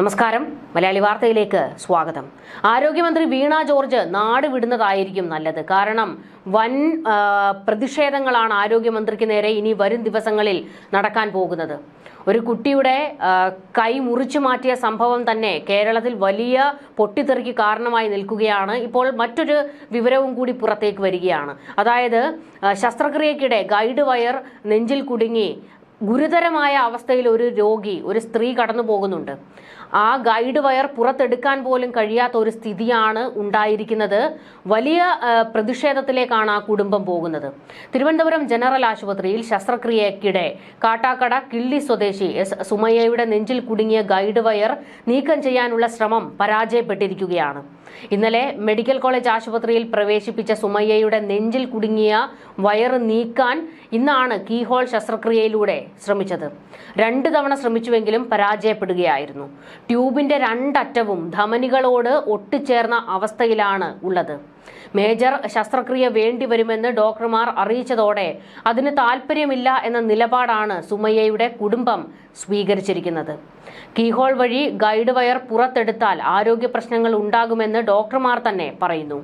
നമസ്കാരം. മലയാളി വാർത്തയിലേക്ക് സ്വാഗതം. ആരോഗ്യമന്ത്രി വീണ ജോർജ് നാട് വിടുന്നതായിരിക്കും നല്ലത്. കാരണം വൻ പ്രതിഷേധങ്ങളാണ് ആരോഗ്യമന്ത്രിക്ക് നേരെ ഇനി വരും ദിവസങ്ങളിൽ നടക്കാൻ പോകുന്നത്. ഒരു കുട്ടിയുടെ കൈ മുറിച്ചു മാറ്റിയ സംഭവം തന്നെ കേരളത്തിൽ വലിയ പൊട്ടിത്തെറിക്ക് കാരണമായി നിൽക്കുകയാണ്. ഇപ്പോൾ മറ്റൊരു വിവരവും കൂടി പുറത്തേക്ക് വരികയാണ്. അതായത് ശസ്ത്രക്രിയക്കിടെ ഗൈഡ് വയർ നെഞ്ചിൽ കുടുങ്ങി ഗുരുതരമായ അവസ്ഥയിൽ ഒരു രോഗി ഒരു സ്ത്രീ കടന്നു പോകുന്നുണ്ട് ആ ഗൈഡ് വയർ പുറത്തെടുക്കാൻ പോലും കഴിയാത്ത ഒരു സ്ഥിതിയാണ് ഉണ്ടായിരിക്കുന്നത്. വലിയ പ്രതിഷേധത്തിലേക്കാണ് ആ കുടുംബം പോകുന്നത്. തിരുവനന്തപുരം ജനറൽ ആശുപത്രിയിൽ ശസ്ത്രക്രിയക്കിടെ കാട്ടാക്കട കിള്ളി സ്വദേശി എസ് സുമയ്യയുടെ നെഞ്ചിൽ കുടുങ്ങിയ ഗൈഡ് വയർ നീക്കം ചെയ്യാനുള്ള ശ്രമം പരാജയപ്പെട്ടിരിക്കുകയാണ്. ഇന്നലെ മെഡിക്കൽ കോളേജ് ആശുപത്രിയിൽ പ്രവേശിപ്പിച്ച സുമയ്യയുടെ നെഞ്ചിൽ കുടുങ്ങിയ വയറ് നീക്കാൻ ഇന്നാണ് കീഹോൾ ശസ്ത്രക്രിയയിലൂടെ ശ്രമിച്ചത്. രണ്ട് തവണ ശ്രമിച്ചുവെങ്കിലും പരാജയപ്പെടുകയായിരുന്നു. ട്യൂബിന്റെ രണ്ടറ്റവും ധമനികളോട് ഒട്ടിച്ചേർന്ന അവസ്ഥയിലാണ് ഉള്ളത്. മേജർ ശസ്ത്രക്രിയ വേണ്ടി വരുമെന്ന് ഡോക്ടർമാർ അറിയിച്ചതോടെ അതിന് താല്പര്യമില്ല എന്ന നിലപാടാണ് സുമയ്യയുടെ കുടുംബം സ്വീകരിച്ചിരിക്കുന്നത്. കീഹോൾ വഴി ഗൈഡ് വയർ പുറത്തെടുത്താൽ ആരോഗ്യ പ്രശ്നങ്ങൾ ഉണ്ടാകുമെന്ന് ഡോക്ടർമാർ തന്നെ പറയുന്നു.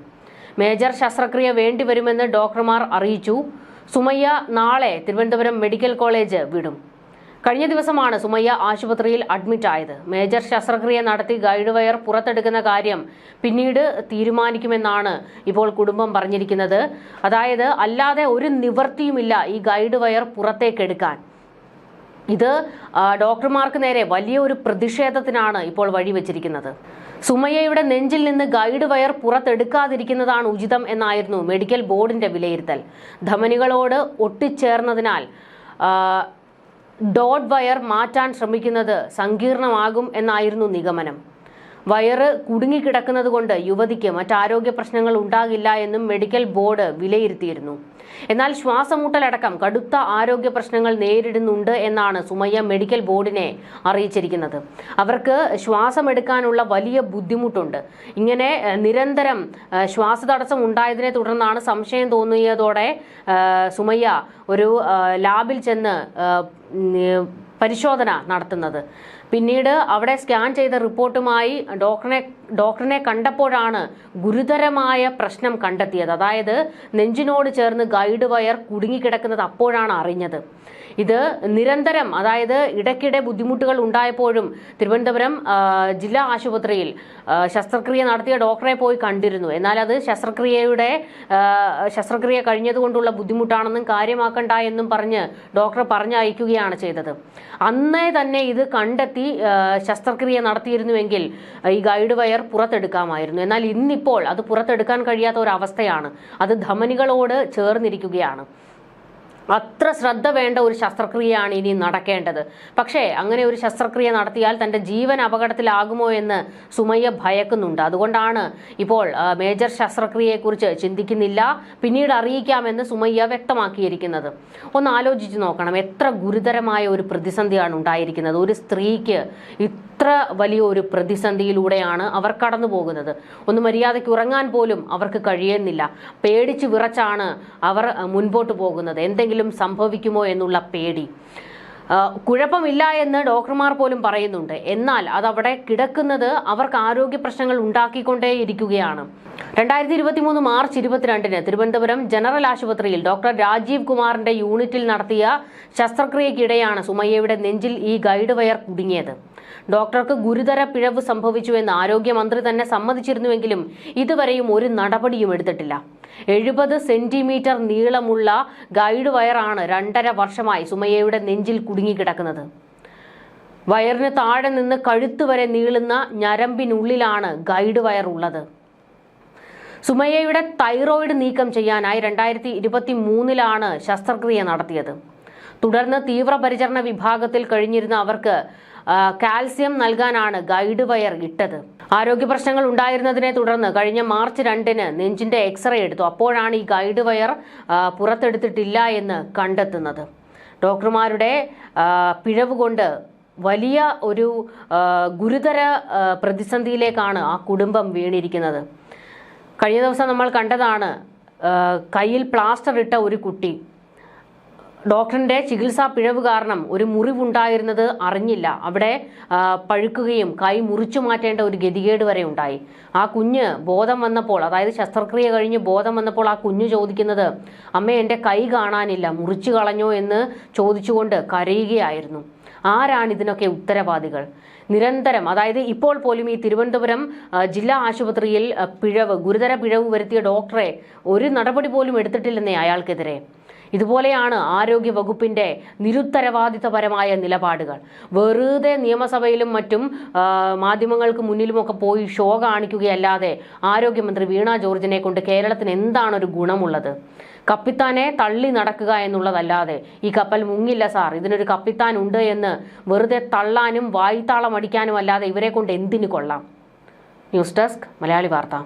മേജർ ശസ്ത്രക്രിയ വേണ്ടി വരുമെന്ന് ഡോക്ടർമാർ അറിയിച്ചു. സുമയ്യ നാളെ തിരുവനന്തപുരം മെഡിക്കൽ കോളേജ് വിടും. കഴിഞ്ഞ ദിവസമാണ് സുമയ്യ ആശുപത്രിയിൽ അഡ്മിറ്റ് ആയത്. മേജർ ശസ്ത്രക്രിയ നടത്തി ഗൈഡ് വയർ പുറത്തെടുക്കുന്ന കാര്യം പിന്നീട് തീരുമാനിക്കുമെന്നാണ് ഇപ്പോൾ കുടുംബം പറഞ്ഞിരിക്കുന്നത്. അതായത് അല്ലാതെ ഒരു നിവൃത്തിയുമില്ല ഈ ഗൈഡ് വയർ പുറത്തേക്കെടുക്കാൻ. ഇത് ഡോക്ടർമാർക്ക് നേരെ വലിയ ഒരു പ്രതിഷേധത്തിനാണ് ഇപ്പോൾ വഴിവെച്ചിരിക്കുന്നത്. സുമയ്യയുടെ നെഞ്ചിൽ നിന്ന് ഗൈഡ് വയർ പുറത്തെടുക്കാതിരിക്കുന്നതാണ് ഉചിതം എന്നായിരുന്നു മെഡിക്കൽ ബോർഡിന്റെ വിലയിരുത്തൽ. ധമനികളോട് ഒട്ടിച്ചേർന്നതിനാൽ ഡോട്ട് വയർ മാറ്റാൻ ശ്രമിക്കുന്നത് സങ്കീർണമാകും എന്നായിരുന്നു നിഗമനം. വയറ് കുടുങ്ങിക്കിടക്കുന്നത് കൊണ്ട് യുവതിക്ക് മറ്റാരോഗ്യ പ്രശ്നങ്ങൾ ഉണ്ടാകില്ല എന്നും മെഡിക്കൽ ബോർഡ് വിലയിരുത്തിയിരുന്നു. എന്നാൽ ശ്വാസമുട്ടലടക്കം കടുത്ത ആരോഗ്യ പ്രശ്നങ്ങൾ നേരിടുന്നുണ്ട് എന്നാണ് സുമയ്യ മെഡിക്കൽ ബോർഡിനെ അറിയിച്ചിരിക്കുന്നത്. അവർക്ക് ശ്വാസമെടുക്കാനുള്ള വലിയ ബുദ്ധിമുട്ടുണ്ട്. ഇങ്ങനെ നിരന്തരം ശ്വാസതടസ്സം ഉണ്ടായതിനെ തുടർന്നാണ് സംശയം തോന്നിയതോടെ സുമയ്യ ഒരു ലാബിൽ ചെന്ന് പരിശോധന നടത്തുന്നത്. പിന്നീട് അവിടെ സ്കാൻ ചെയ്ത റിപ്പോർട്ടുമായി ഡോക്ടറിനെ ഡോക്ടറിനെ കണ്ടപ്പോഴാണ് ഗുരുതരമായ പ്രശ്നം കണ്ടെത്തിയത്. അതായത് നെഞ്ചിനോട് ചേർന്ന് ഗൈഡ് വയർ കുടുങ്ങിക്കിടക്കുന്നത് അപ്പോഴാണ് അറിഞ്ഞത്. ഇത് നിരന്തരം അതായത് ഇടയ്ക്കിടെ ബുദ്ധിമുട്ടുകൾ ഉണ്ടായപ്പോഴും തിരുവനന്തപുരം ജില്ലാ ആശുപത്രിയിൽ ശസ്ത്രക്രിയ നടത്തിയ ഡോക്ടറെ പോയി കണ്ടിരുന്നു. എന്നാൽ അത് ശസ്ത്രക്രിയയുടെ ശസ്ത്രക്രിയ കഴിഞ്ഞതുകൊണ്ടുള്ള ബുദ്ധിമുട്ടാണെന്നും കാര്യമാക്കണ്ട എന്നും പറഞ്ഞ് ഡോക്ടർ പറഞ്ഞയക്കുകയാണ് ചെയ്തത്. അന്നേ തന്നെ ഇത് കണ്ടെത്തി ആ, ശസ്ത്രക്രിയ നടത്തിയിരുന്നുവെങ്കിൽ ഈ ഗൈഡ് വയർ പുറത്തെടുക്കാമായിരുന്നു. എന്നാൽ ഇന്നിപ്പോൾ അത് പുറത്തെടുക്കാൻ കഴിയാത്ത ഒരു അവസ്ഥയാണ് അത് ധമനികളോട് ചേർന്നിരിക്കുകയാണ്. അത്ര ശ്രദ്ധ വേണ്ട ഒരു ശസ്ത്രക്രിയയാണ് ഇനി നടക്കേണ്ടത്. പക്ഷേ അങ്ങനെ ഒരു ശസ്ത്രക്രിയ നടത്തിയാൽ തന്റെ ജീവൻ അപകടത്തിലാകുമോ എന്ന് സുമയ്യ ഭയക്കുന്നുണ്ട്. അതുകൊണ്ടാണ് ഇപ്പോൾ മേജർ ശസ്ത്രക്രിയയെക്കുറിച്ച് ചിന്തിക്കുന്നില്ല. പിന്നീട് അറിയിക്കാമെന്ന് സുമയ്യ വ്യക്തമാക്കിയിരിക്കുന്നത്. ഒന്ന് ആലോചിച്ച് നോക്കണം. എത്ര ഗുരുതരമായ ഒരു പ്രതിസന്ധിയാണ് ഉണ്ടായിരിക്കുന്നത്. ഒരു സ്ത്രീക്ക് ഇത്ര വലിയ ഒരു പ്രതിസന്ധിയിലൂടെയാണ് അവർ കടന്നു പോകുന്നത്. ഒന്ന് മര്യാദയ്ക്ക് ഉറങ്ങാൻ പോലും അവർക്ക് കഴിയുന്നില്ല. പേടിച്ച് വിറച്ചാണ് അവർ മുൻപോട്ട് പോകുന്നത്. എന്തെങ്കിലും സംഭവിക്കുമോ എന്നുള്ള പേടി. കുഴപ്പമില്ല എന്ന് ഡോക്ടർമാർ പോലും പറയുന്നുണ്ട്. എന്നാൽ അതവിടെ കിടക്കുന്നത് അവർക്ക് ആരോഗ്യ പ്രശ്നങ്ങൾ ഉണ്ടാക്കിക്കൊണ്ടേയിരിക്കുകയാണ്. രണ്ടായിരത്തി ഇരുപത്തി മൂന്ന് മാർച്ച് ഇരുപത്തിരണ്ടിന് തിരുവനന്തപുരം ജനറൽ ആശുപത്രിയിൽ ഡോക്ടർ രാജീവ് കുമാറിന്റെ യൂണിറ്റിൽ നടത്തിയ ശസ്ത്രക്രിയക്കിടെയാണ് സുമയ്യയുടെ നെഞ്ചിൽ ഈ ഗൈഡ് വയർ കുടുങ്ങിയത്. ഡോക്ടർക്ക് ഗുരുതര പിഴവ് സംഭവിച്ചുവെന്ന് ആരോഗ്യമന്ത്രി തന്നെ സമ്മതിച്ചിരുന്നുവെങ്കിലും ഇതുവരെയും ഒരു നടപടിയും എടുത്തിട്ടില്ല. എഴുപത് സെന്റിമീറ്റർ നീളമുള്ള ഗൈഡ് വയറാണ് രണ്ടര വർഷമായി സുമയ്യയുടെ നെഞ്ചിൽ കുടുങ്ങിക്കിടക്കുന്നത്. വയറിന് താഴെ നിന്ന് കഴുത്ത് വരെ നീളുന്ന ഞരമ്പിനുള്ളിലാണ് ഗൈഡ് വയർ ഉള്ളത്. സുമയ്യയുടെ തൈറോയിഡ് നീക്കം ചെയ്യാനായി രണ്ടായിരത്തി ഇരുപത്തി മൂന്നിലാണ് ശസ്ത്രക്രിയ നടത്തിയത്. തുടർന്ന് തീവ്രപരിചരണ വിഭാഗത്തിൽ കഴിഞ്ഞിരുന്ന അവർക്ക് കാൽസ്യം നൽകാനാണ് ഗൈഡ് വയർ ഇട്ടത്. ആരോഗ്യ പ്രശ്നങ്ങൾ ഉണ്ടായിരുന്നതിനെ തുടർന്ന് കഴിഞ്ഞ മാർച്ച് രണ്ടിന് നെഞ്ചിന്റെ എക്സ്റേ എടുത്തു. അപ്പോഴാണ് ഈ ഗൈഡ് വയർ പുറത്തെടുത്തിട്ടില്ല എന്ന് കണ്ടെത്തുന്നത്. ഡോക്ടർമാരുടെ പിഴവ് കൊണ്ട് വലിയ ഒരു ഗുരുതര പ്രതിസന്ധിയിലേക്കാണ് ആ കുടുംബം വീണിരിക്കുന്നത്. കഴിഞ്ഞ ദിവസം നമ്മൾ കണ്ടതാണ് കയ്യിൽ പ്ലാസ്റ്റർ ഇട്ട ഒരു കുട്ടി. ഡോക്ടറിന്റെ ചികിത്സാ പിഴവ് കാരണം ഒരു മുറിവുണ്ടായിരുന്നത് അറിഞ്ഞില്ല. അവിടെ പഴുക്കുകയും കൈ മുറിച്ചു മാറ്റേണ്ട ഒരു ഗതികേട് വരെ ഉണ്ടായി. ആ കുഞ്ഞ് ബോധം വന്നപ്പോൾ അതായത് ശസ്ത്രക്രിയ കഴിഞ്ഞ് ബോധം വന്നപ്പോൾ ആ കുഞ്ഞ് ചോദിക്കുന്നത് അമ്മ എന്റെ കൈ കാണാനില്ല മുറിച്ചു കളഞ്ഞോ എന്ന് ചോദിച്ചുകൊണ്ട് കരയുകയായിരുന്നു. ആരാണ് ഇതിനൊക്കെ ഉത്തരവാദികൾ? നിരന്തരം അതായത് ഇപ്പോൾ പോലും ഈ തിരുവനന്തപുരം ജില്ലാ ആശുപത്രിയിൽ പിഴവ് ഗുരുതര പിഴവ് വരുത്തിയ ഡോക്ടറെ ഒരു നടപടി പോലും എടുത്തിട്ടില്ലെന്നേ അയാൾക്കെതിരെ. ഇതുപോലെയാണ് ആരോഗ്യ വകുപ്പിന്റെ നിരുത്തരവാദിത്തപരമായ നിലപാടുകൾ. വെറുതെ നിയമസഭയിലും മറ്റും മാധ്യമങ്ങൾക്ക് മുന്നിലുമൊക്കെ പോയി ഷോ കാണിക്കുകയല്ലാതെ ആരോഗ്യമന്ത്രി വീണ ജോർജിനെ കൊണ്ട് കേരളത്തിന് എന്താണ് ഒരു ഗുണമുള്ളത്? കപ്പിത്താനെ തള്ളി നടക്കുക എന്നുള്ളതല്ലാതെ ഈ കപ്പൽ മുങ്ങില്ല സാർ. ഇതിനൊരു കപ്പിത്താൻ ഉണ്ട് എന്ന് വെറുതെ തള്ളാനും വായ്ത്താളം അടിക്കാനും അല്ലാതെ ഇവരെ കൊണ്ട് എന്തിനു കൊള്ളാം? ന്യൂസ് ഡെസ്ക് മലയാളി വാർത്ത.